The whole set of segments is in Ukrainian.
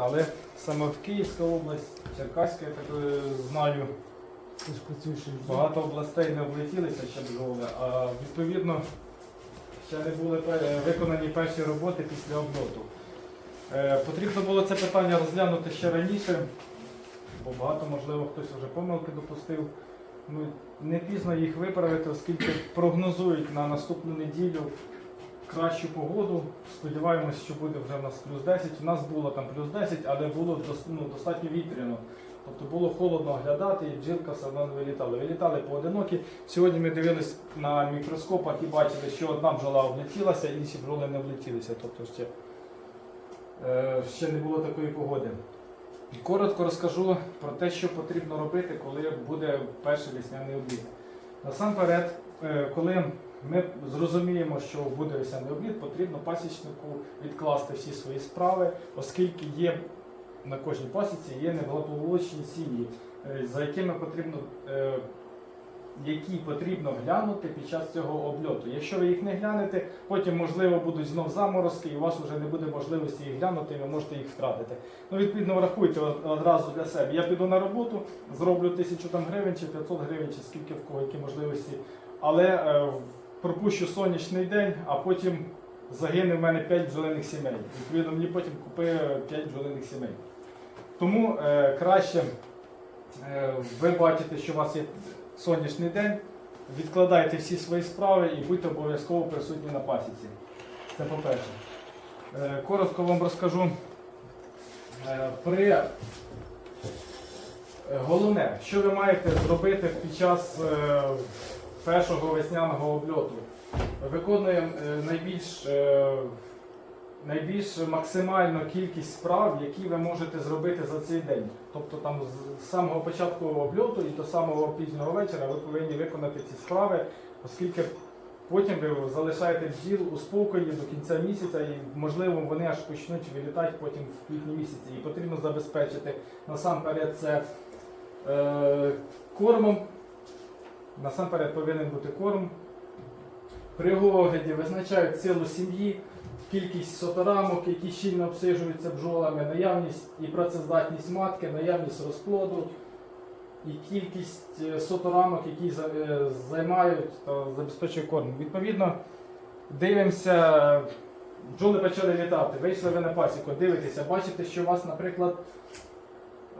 але саме в Київська область, Черкаська, я так е, знаю, багато областей не облетілися ще бджоли, а відповідно ще не були виконані перші роботи після обльоту. Е, Потрібно було це питання розглянути ще раніше, бо багато, можливо, хтось вже помилки допустив. Ну, не пізно їх виправити, оскільки прогнозують на наступну неділю кращу погоду. Сподіваємось, що буде вже в нас плюс 10. У нас було там плюс 10, але було ну, достатньо вітряно. Тобто було холодно оглядати і бджілка все одно не вилітала. Вилітали поодинокі. Сьогодні ми дивились на мікроскопах і бачили, що одна бджола облетілася, інші бджоли не влетілися. Тобто ще, е, ще не було такої погоди. Коротко розкажу про те, що потрібно робити, коли буде перший весняний обліт. Насамперед, е, коли ми зрозуміємо, що буде весняний обліт, потрібно пасічнику відкласти всі свої справи, оскільки є на кожній пасіці є неблагополучні сім'ї, е, за якими потрібно, е, які потрібно глянути під час цього обльоту. Якщо ви їх не глянете, потім можливо будуть знов заморозки, і у вас вже не буде можливості їх глянути, і ви можете їх втратити. Ну, відповідно, врахуйте одразу для себе. Я піду на роботу, зроблю тисячу там гривень чи 500 гривень, чи скільки в кого які можливості, але е, пропущу сонячний день, а потім загине в мене 5 бджолиних сімей. Відповідно, мені потім купи 5 бджолиних сімей. Тому е, краще е, ви бачите, що у вас є сонячний день, відкладайте всі свої справи і будьте обов'язково присутні на пасіці. Це по-перше. Е, коротко вам розкажу. Е, при... е, Головне, що ви маєте зробити під час е, першого весняного обльоту. Виконуємо е, найбільш, е, найбільш максимальну кількість справ, які ви можете зробити за цей день. Тобто там з самого початку обльоту і до самого пізнього вечора ви повинні виконати ці справи, оскільки потім ви залишаєте бджіл у спокої до кінця місяця, і можливо вони аж почнуть вилітати потім в квітні місяці. І потрібно забезпечити насамперед це е, кормом. Насамперед повинен бути корм. При огляді визначають силу сім'ї, кількість соторамок, які щільно обсижуються бджолами, наявність і працездатність матки, наявність розплоду і кількість е, соторамок, які е, займають та забезпечують корм. Відповідно, дивимося, бджоли почали літати, вийшли ви на пасіку, дивитеся, бачите, що у вас, наприклад,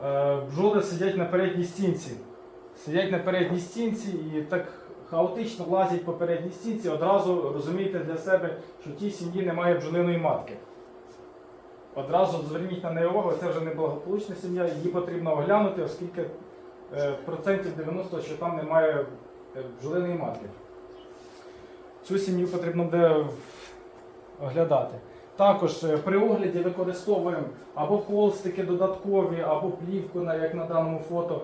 е, бджоли сидять на передній стінці. Сидять на передній стінці і так хаотично лазять по передній стінці, одразу розумієте для себе, що в тій сім'ї немає бджолиної матки. Одразу зверніть на неї увагу, це вже неблагополучна сім'я, її потрібно оглянути, оскільки е, процентів 90, що там немає е, бджолиної матки. Цю сім'ю потрібно буде оглядати. Також е, при огляді використовуємо або холстики додаткові, або плівку, як на даному фото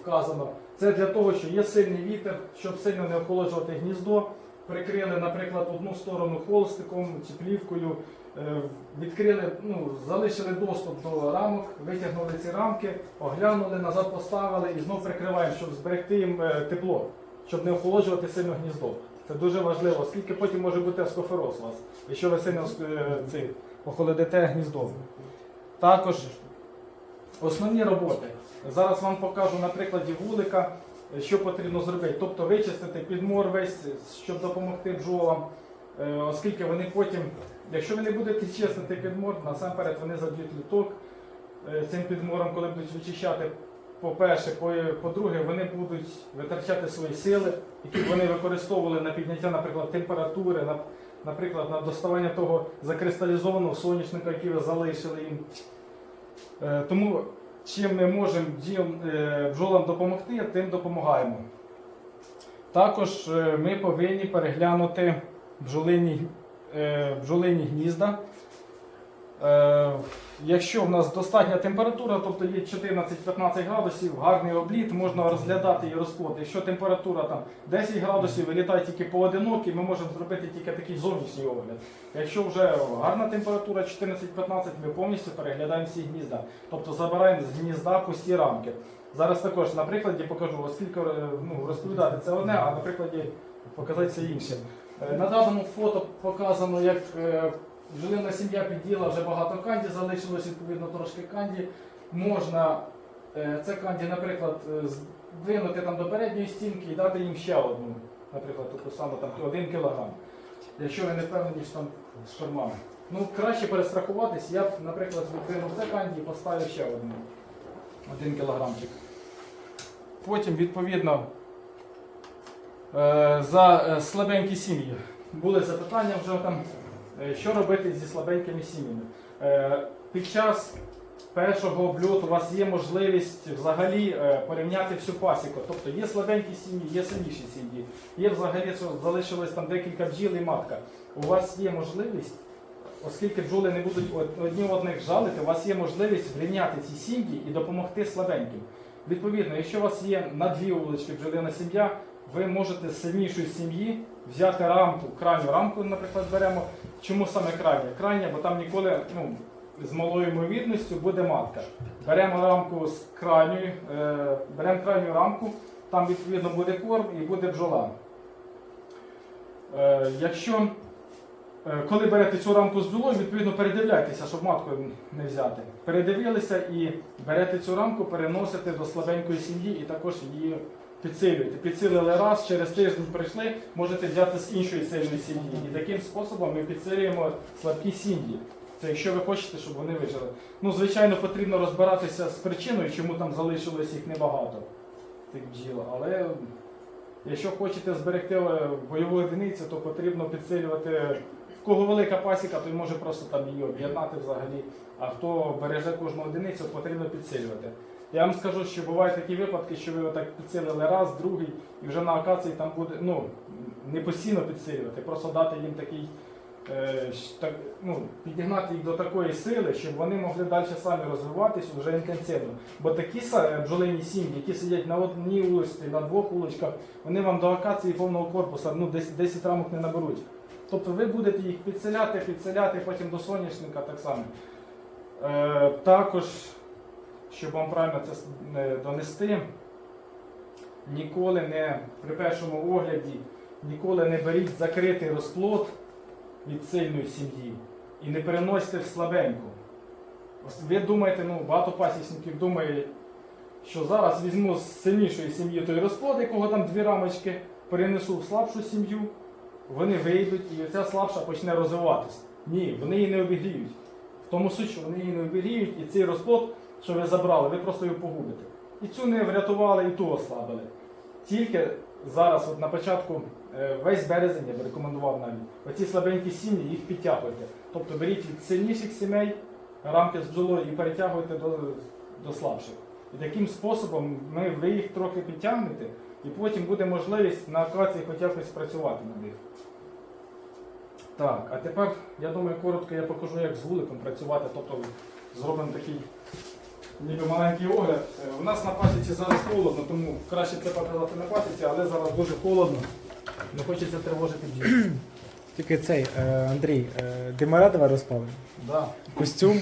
вказано. Це для того, що є сильний вітер, щоб сильно не охолоджувати гніздо. Прикрили, наприклад, одну сторону холстиком чи плівкою, е, відкрили, ну, залишили доступ до рамок, витягнули ці рамки, оглянули, назад поставили і знов прикриваємо, щоб зберегти їм е, тепло, щоб не охолоджувати сильно гніздо. Це дуже важливо, оскільки потім може бути аскофероз у вас, якщо ви сильно е, охолодите гніздо. Також основні роботи. Зараз вам покажу на прикладі вулика, е, що потрібно зробити. Тобто вичистити підмор весь, щоб допомогти бджолам, е, оскільки вони потім, якщо ви не будете чистити підмор, насамперед вони заб'ють літок е, цим підмором, коли будуть вичищати. По-перше, по- по-друге, вони будуть витрачати свої сили, які вони використовували на підняття, наприклад, температури, на, наприклад, на доставання того закристалізованого соняшника, який ви залишили їм. Е, Тому чим ми можемо е, бджолам допомогти, тим допомагаємо. Також е, ми повинні переглянути бджолині, е, бджолині гнізда. Е, Якщо в нас достатня температура, тобто є 14-15 градусів, гарний обліт, можна розглядати і розплод. Якщо температура там 10 градусів, вилітає тільки поодинокі, ми можемо зробити тільки такий зовнішній огляд. Якщо вже гарна температура 14-15, ми повністю переглядаємо всі гнізда. Тобто забираємо з гнізда пусті рамки. Зараз також на прикладі покажу, оскільки е, ну, розповідати це одне, а на прикладі показати це інше. Е, На даному фото показано, як бджолина сім'я під'їла вже багато канді, залишилось відповідно трошки канді. Можна е, це канді, наприклад, е, здвинути там до передньої стінки і дати їм ще одну, наприклад, таку саму там 1 кг. Якщо ви не впевнені, що там з шармами. Ну, краще перестрахуватись, я б, наприклад, відкинув це канді і поставив ще одну. Один кілограмчик. Потім, відповідно, е, за слабенькі сім'ї. Були запитання вже там, що робити зі слабенькими сім'ями. Е, Під час першого обльоту у вас є можливість взагалі е, порівняти всю пасіку. Тобто є слабенькі сім'ї, є сильніші сім'ї, є взагалі, що залишилось там декілька бджіл і матка. У вас є можливість, оскільки бджоли не будуть одні одних жалити, у вас є можливість зрівняти ці сім'ї і допомогти слабеньким. Відповідно, якщо у вас є на дві вулички бджолина сім'я, ви можете з сильнішої сім'ї взяти рамку, крайню рамку, наприклад, беремо. Чому саме крайня? Крайня, бо там ніколи ну, з малою ймовірністю буде матка. Беремо рамку з крайньої, е, беремо крайню рамку, там відповідно буде корм і буде бджола. Е, якщо Е, Коли берете цю рамку з бджолою, відповідно передивляйтеся, щоб матку не взяти. Передивилися і берете цю рамку, переносите до слабенької сім'ї і також її підсилюєте. Підсилили раз, через тиждень прийшли, можете взяти з іншої сильної сім'ї. І таким способом ми підсилюємо слабкі сім'ї. Це якщо ви хочете, щоб вони вижили. Ну, звичайно, потрібно розбиратися з причиною, чому там залишилось їх небагато, тих бджіл. Але якщо хочете зберегти е, бойову одиницю, то потрібно підсилювати. В кого велика пасіка, той може просто там її об'єднати взагалі. А хто береже кожну одиницю, потрібно підсилювати. Я вам скажу, що бувають такі випадки, що ви отак підсилили раз, другий, і вже на акації там буде ну, не постійно підсилювати, просто дати їм такий, е, так, ну, підігнати їх до такої сили, щоб вони могли далі самі розвиватися вже інтенсивно. Бо такі бджолині сім'ї, які сидять на одній вулиці, на двох вуличках, вони вам до акації повного корпуса ну, 10, 10 рамок не наберуть. Тобто ви будете їх підселяти, підселяти, потім до соняшника так само. Е, також, щоб вам правильно це е, донести, ніколи не при першому огляді, ніколи не беріть закритий розплод від сильної сім'ї і не переносьте в слабеньку. Ви думаєте, ну багато пасічників думає, що зараз візьму з сильнішої сім'ї той розплод, якого там дві рамочки, перенесу в слабшу сім'ю, вони вийдуть і ця слабша почне розвиватися. Ні, вони її не обігріють. В тому суть, що вони її не обігріють, і цей розплод, що ви забрали, ви просто його погубите. І цю не врятували, і ту ослабили. Тільки зараз, от на початку, е, весь березень я б рекомендував навіть, оці слабенькі сім'ї, їх підтягуйте. Тобто беріть від сильніших сімей рамки з бджолою і перетягуйте до, до слабших. І таким способом ми, ви їх трохи підтягнете, і потім буде можливість на акації хоч якось працювати над них. Так, а тепер, я думаю, коротко я покажу, як з вуликом працювати. Тобто зробимо такий ніби маленький огляд. Е, У нас на пасіці зараз холодно, тому краще це показати на пасіці, але зараз дуже холодно. Не хочеться тривожити бджіл. Тільки цей, е, Андрій, е, димара давай розпалимо. Да. Костюм.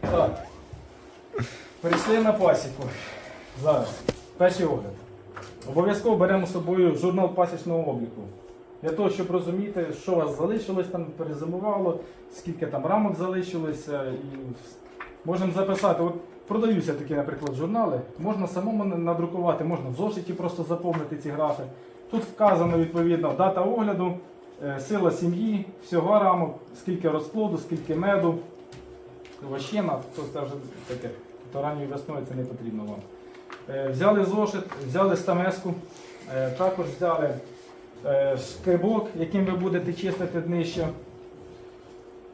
Так. Перейшли на пасіку. Зараз. Перший огляд. Обов'язково беремо з собою журнал пасічного обліку. Для того, щоб розуміти, що у вас залишилось, там перезимувало, скільки там рамок залишилося. І можемо записати. От продаються такі, наприклад, журнали. Можна самому надрукувати, можна в зошиті просто заповнити ці графи. Тут вказано відповідно дата огляду, е, сила сім'ї, всього рамок, скільки розплоду, скільки меду. Вощина, то це вже таке. То ранньою весною це не потрібно вам. Е, Взяли зошит, взяли стамеску, е, також взяли е, яким ви будете чистити днище.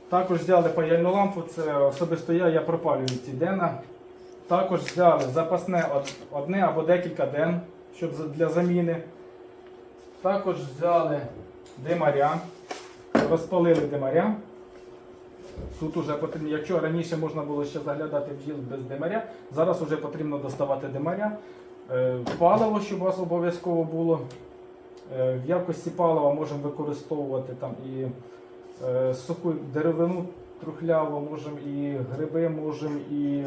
Також взяли паяльну лампу, це особисто я, я пропалюю ці дена. Також взяли запасне одне або декілька ден, щоб для заміни. Також взяли димаря, розпалили димаря. Тут уже потрібно, якщо раніше можна було ще заглядати бджіл без димаря, зараз вже потрібно доставати димаря. Е, Паливо, щоб у вас обов'язково було. Е, В якості палива можемо використовувати там і е, суху деревину трухляву, можемо і гриби, можемо і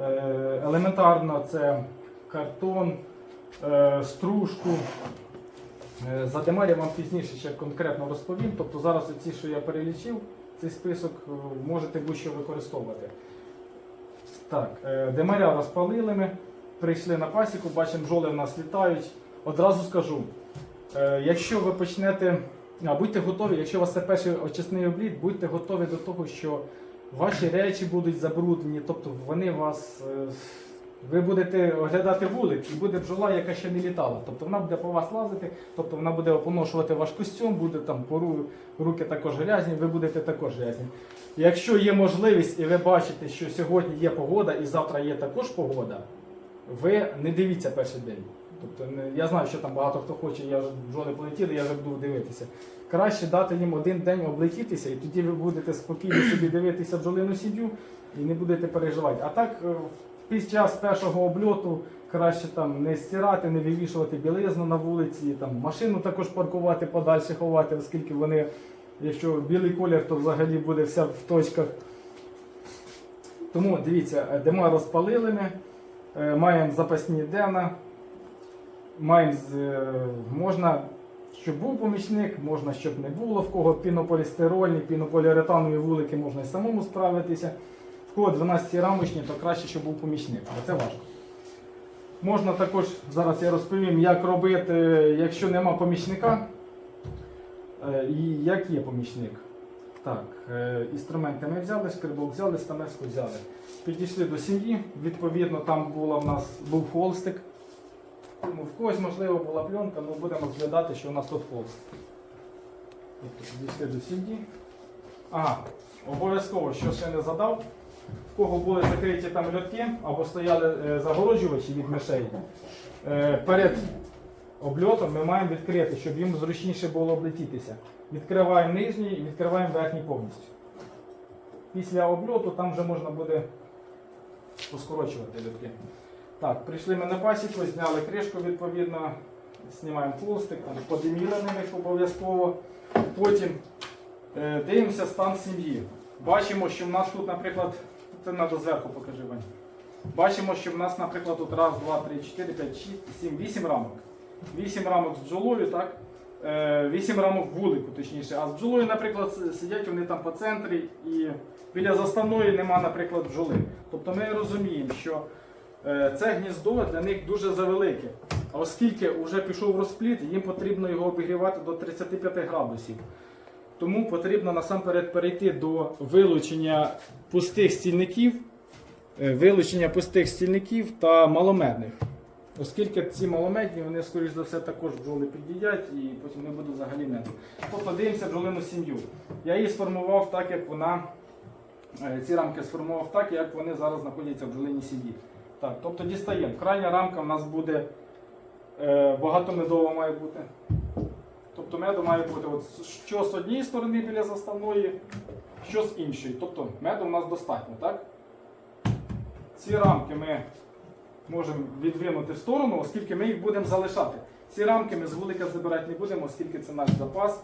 е, елементарно це картон, е, стружку. За демарі вам пізніше ще конкретно розповім. Тобто зараз ці, що я перелічив, цей список можете будь-що використовувати. Так, демаря розпалили ми, прийшли на пасіку, бачимо, бджоли в нас літають. Одразу скажу, якщо ви почнете, будьте готові, якщо у вас це перший очисний обліт, будьте готові до того, що ваші речі будуть забруднені, тобто вони вас. е, Ви будете оглядати вулик і буде бджола, яка ще не літала. Тобто вона буде по вас лазити, тобто вона буде поношувати ваш костюм, буде там пору, руки також грязні, ви будете також грязні. Якщо є можливість і ви бачите, що сьогодні є погода і завтра є також погода, ви не дивіться перший день. Тобто не- я знаю, що там багато хто хоче, я вже бджоли полетіли, я вже буду дивитися. Краще дати їм один день облетітися, і тоді ви будете спокійно собі дивитися бджолину сім'ю і не будете переживати. А так, е, під час першого обльоту краще там не стирати, не вивішувати білизну на вулиці, там машину також паркувати подальше ховати, оскільки вони, якщо білий колір, то взагалі буде вся в точках. Тому дивіться, е, димо розпалили ми, е, маємо запасні дена, маємо е, можна, щоб був помічник, можна, щоб не було, в кого пінополістирольні, пінополіуретанові вулики можна і самому справитися. В кого 12 рамочні, то краще, щоб був помічник, бо це важко. Можна також, зараз я розповім, як робити, якщо нема помічника, е, і як є помічник. Так, е, інструменти ми взяли, шкребок взяли, стамеску взяли. Підійшли до сім'ї, відповідно, там була в нас був холстик. Ну, в когось, можливо, була пленка, але будемо розглядати, що у нас тут холст. Тобто до сім'ї. Ага, обов'язково, що ще не задав. В кого були закриті там льотки або стояли е, загороджувачі від мишей. Е, перед обльотом ми маємо відкрити, щоб їм зручніше було облетітися. Відкриваємо нижній і відкриваємо верхній повністю. Після обльоту там вже можна буде поскорочувати льотки. Так, прийшли ми на пасіку, зняли кришку відповідно, знімаємо холстик, там, подиміли них обов'язково. Потім е, дивимося стан сім'ї. Бачимо, що в нас тут, наприклад, це треба зверху покажи, Вань. Бачимо, що в нас, наприклад, тут раз, два, три, чотири, п'ять, шість, сім, вісім рамок. Вісім рамок з бджолою, так? Е, Вісім рамок вулику, точніше. А з бджолою, наприклад, сидять вони там по центрі і біля заставної нема, наприклад, бджоли. Тобто ми розуміємо, що це гніздо для них дуже завелике. А оскільки вже пішов розпліт, їм потрібно його обігрівати до 35 градусів. Тому потрібно насамперед перейти до вилучення пустих стільників, е, вилучення пустих стільників та маломедних. Оскільки ці маломедні, вони, скоріш за все, також бджоли під'їдять і потім не буде взагалі меду. Тобто дивимося бджолину сім'ю. Я її сформував так, як вона, е, ці рамки сформував так, як вони зараз знаходяться в бджолиній сім'ї. Так, тобто дістаємо. Крайня рамка в нас буде е, багатомедова має бути. Тобто меду має бути от що з однієї сторони біля заставної, що з іншої. Тобто меду в нас достатньо, так? Ці рамки ми можемо відвинути в сторону, оскільки ми їх будемо залишати. Ці рамки ми з вулика забирати не будемо, оскільки це наш запас.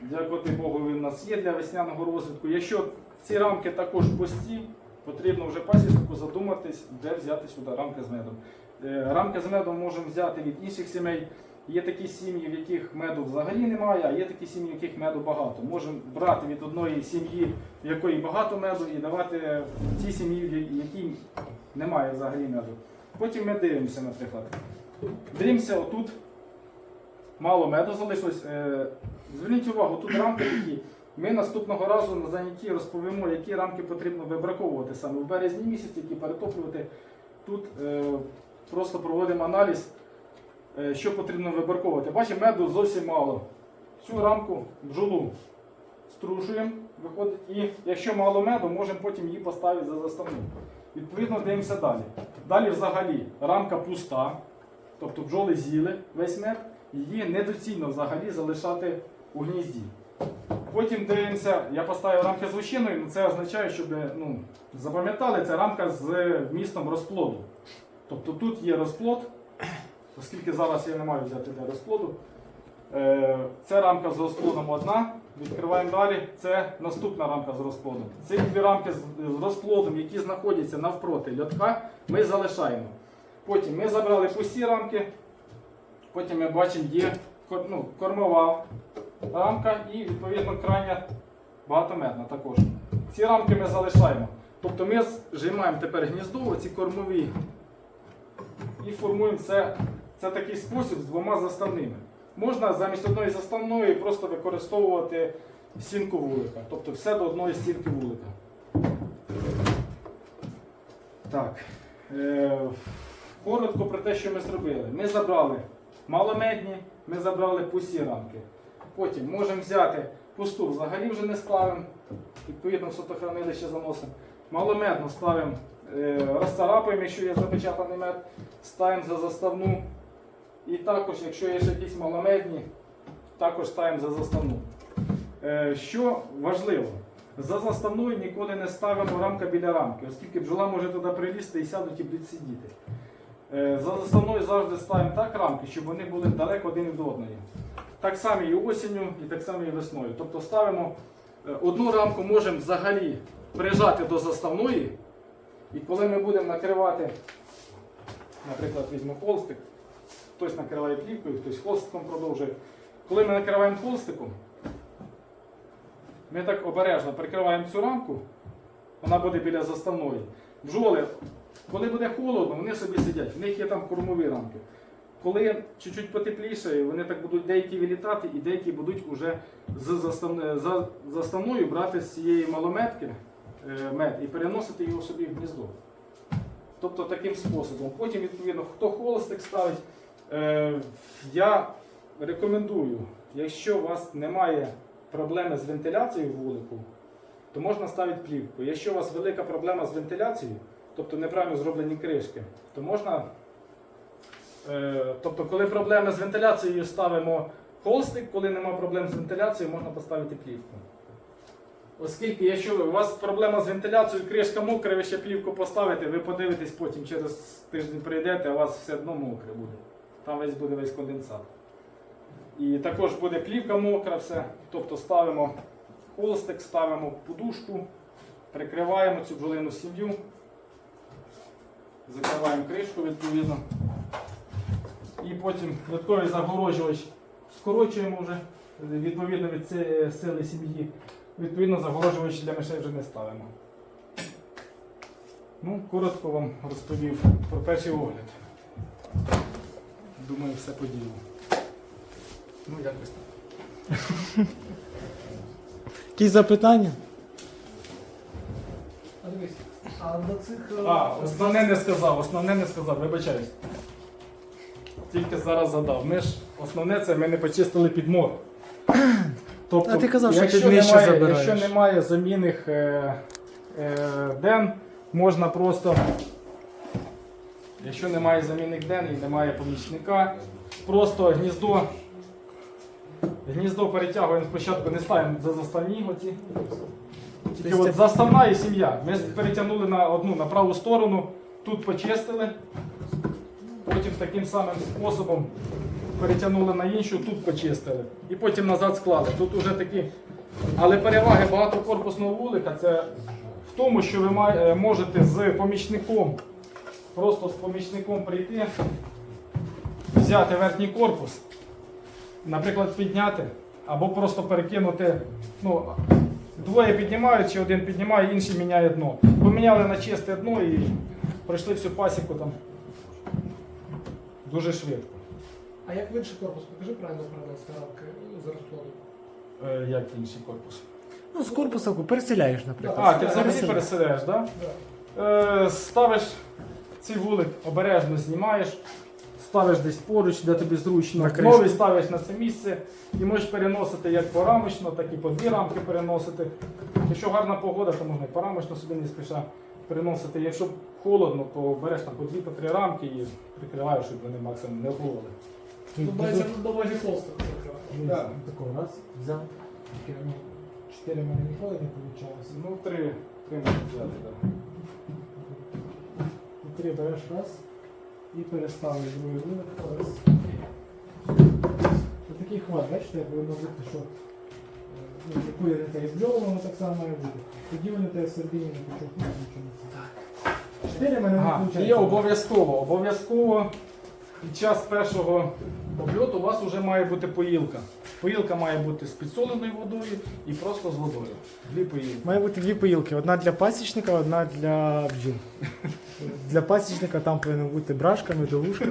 Дякувати Богу, він у нас є для весняного розвитку. Якщо ці рамки також пусті, потрібно вже пасічнику задуматись, де взяти сюди рамки з медом. Е, Рамки з медом можемо взяти від інших сімей. Є такі сім'ї, в яких меду взагалі немає, а є такі сім'ї, в яких меду багато. Можемо брати від одної сім'ї, в якої багато меду, і давати в тій сім'ї, в якій немає взагалі меду. Потім ми дивимося, наприклад. Дивимося, отут мало меду залишилось. Е, Зверніть увагу, тут рамки такі. Ми наступного разу на занятті розповімо, які рамки потрібно вибраковувати саме в березні місяці, які перетоплювати. Тут е, просто проводимо аналіз, е, що потрібно вибраковувати. Бачимо, меду зовсім мало. Цю рамку бджолу струшуємо, виходить, і якщо мало меду, можемо потім її поставити за заставну. Відповідно, дивимося далі. Далі взагалі рамка пуста, тобто бджоли з'їли весь мед, її недоцільно взагалі залишати у гнізді. Потім дивимося, я поставив рамки з лучиною, це означає, щоб ну, запам'ятали, це рамка з вмістом розплоду. Тобто тут є розплод, оскільки зараз я не маю взяти для розплоду. Це рамка з розплодом одна. Відкриваємо далі. Це наступна рамка з розплодом. Ці дві рамки з- розплодом, які знаходяться навпроти льотка, ми залишаємо. Потім ми забрали пусті рамки. Потім ми бачимо, є ну, кормова рамка і відповідно крайня багатометна також. Ці рамки ми залишаємо. Тобто ми зжимаємо тепер гніздо, ці кормові, і формуємо це, це такий спосіб з двома заставними. Можна замість одної заставної просто використовувати стінку вулика. Тобто все до одної стінки вулика. Так. Е, коротко про те, що ми зробили. Ми забрали малометні, ми забрали пусті рамки. Потім можемо взяти пусту, взагалі вже не ставимо. Відповідно, в сотохранилище заносимо. Малометну ставимо, е, розцарапуємо, якщо є запечатаний мед, ставимо за заставну. І також, якщо є ще якісь малометні, також ставимо за заставну. Е, Що важливо, за заставною ніколи не ставимо рамка біля рамки, оскільки бджола може туди прилізти і сядуть і будуть сидіти. Е, За заставною завжди ставимо так рамки, щоб вони були далеко один від одної. Так само і осінню, і так само і весною. Тобто ставимо е, одну рамку, можемо взагалі прижати до заставної, і коли ми будемо накривати, наприклад, візьму холстик, хтось накриває плівкою, хтось холстиком продовжує. Коли ми накриваємо холстиком, ми так обережно прикриваємо цю рамку, вона буде біля заставної. Бджоли, коли буде холодно, вони собі сидять, в них є там кормові рамки. Коли чуть-чуть потепліше, вони так будуть деякі вилітати і деякі будуть вже з заставною брати з цієї малометки е, мед і переносити його собі в гніздо. Тобто таким способом. Потім, відповідно, хто холостик ставить, е, я рекомендую, якщо у вас немає проблеми з вентиляцією вулику, то можна ставити плівку. Якщо у вас велика проблема з вентиляцією, тобто неправильно зроблені кришки, то можна. Е, тобто, коли проблеми з вентиляцією ставимо холстик, коли немає проблем з вентиляцією, можна поставити плівку. Оскільки, якщо у вас проблема з вентиляцією, кришка мокра, ви ще плівку поставите, ви подивитесь потім через тиждень прийдете, а у вас все одно мокре буде. Там весь буде весь конденсат. І також буде плівка мокра, все. Тобто ставимо холстик, ставимо подушку, прикриваємо цю бджолину сім'ю, закриваємо кришку відповідно. І потім додатковий загороджувач скорочуємо вже відповідно від цієї сили сім'ї. Відповідно, загороджувач для мишей вже не ставимо. Ну, коротко вам розповів про перший огляд. Думаю, все по ділу. Ну, якось так. Якісь запитання? А до цих. е, А, основне не сказав, основне не сказав, вибачаюсь. Тільки зараз задав. Ми ж основне це ми не почистили підмор. Тобто, А ти казав, що якщо нижче немає, забираєш. Якщо немає замінних е, е, ден, можна просто. Якщо немає замінних ден і немає помічника, просто гніздо. Гніздо перетягуємо спочатку, не ставимо за заставні оці. Тільки Тобто от заставна і сім'я. Ми перетягнули на одну на праву сторону, тут почистили, потім таким самим способом перетягнули на іншу, тут почистили. І потім назад склали. Тут уже такі. Але переваги багатокорпусного вулика це в тому, що ви е, можете з помічником, просто з помічником прийти, взяти верхній корпус, наприклад, підняти, або просто перекинути. Ну, Двоє піднімають, чи один піднімає, інший міняє дно. Поміняли на чисте дно і пройшли всю пасіку там дуже швидко. А як в інший корпус? Покажи правильно перенести рамки ну, за розкладу. Е, як інший корпус. Ну, з корпусу переселяєш, наприклад. А, ти взагалі Переселяєш. переселяєш, так? Да. Е, ставиш цей вулик, обережно знімаєш, ставиш десь поруч, де тобі зручно. На кришку. Новий ставиш на це місце і можеш переносити як порамочно, так і по дві рамки переносити. Якщо гарна погода, то можна і порамочно собі не спіша переносити. Якщо холодно, то береш там по дві, по три рамки і прикриваєш, щоб вони максимум не охололи. Тут мається на увазі холстик. Да. Такого раз, взяв. Ну, Чотири в мене ніколи не вийшло. Ну, три, три можна взяти, так. І три береш раз і переставиш другий вилик. Раз. Такий хват, бачите, як воно бути, що е, ну, якої не воно так само має бути. Тоді вони тебе середині не почовкнуть нічого. Чотири мене не Ага, виходить. і обов'язково, обов'язково під час першого обльоту у вас вже має бути поїлка. Поїлка має бути з підсоленою водою і просто з водою. Дві поїлки. Має бути дві поїлки: одна для пасічника, одна для бджіл. Для пасічника там повинна бути брашка, медовушка.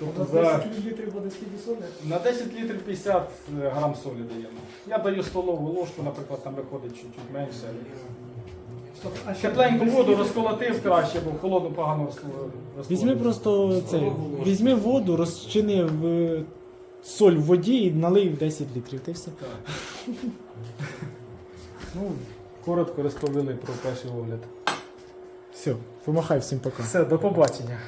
Тобто За за, 10 літрів води скільки соли? на 10 літрів 50 грам солі даємо. Я даю столову ложку, наприклад, там виходить чуть-чуть менше. Стоп, Тепленьку воду розколотив краще, бо холодну погано розколотив. Візьми просто це, візьми воду, розчини в соль в воді і налий в 10 літрів. Ти все. Ну, коротко розповіли про перший огляд. Все, помахай всім пока. Все, до побачення.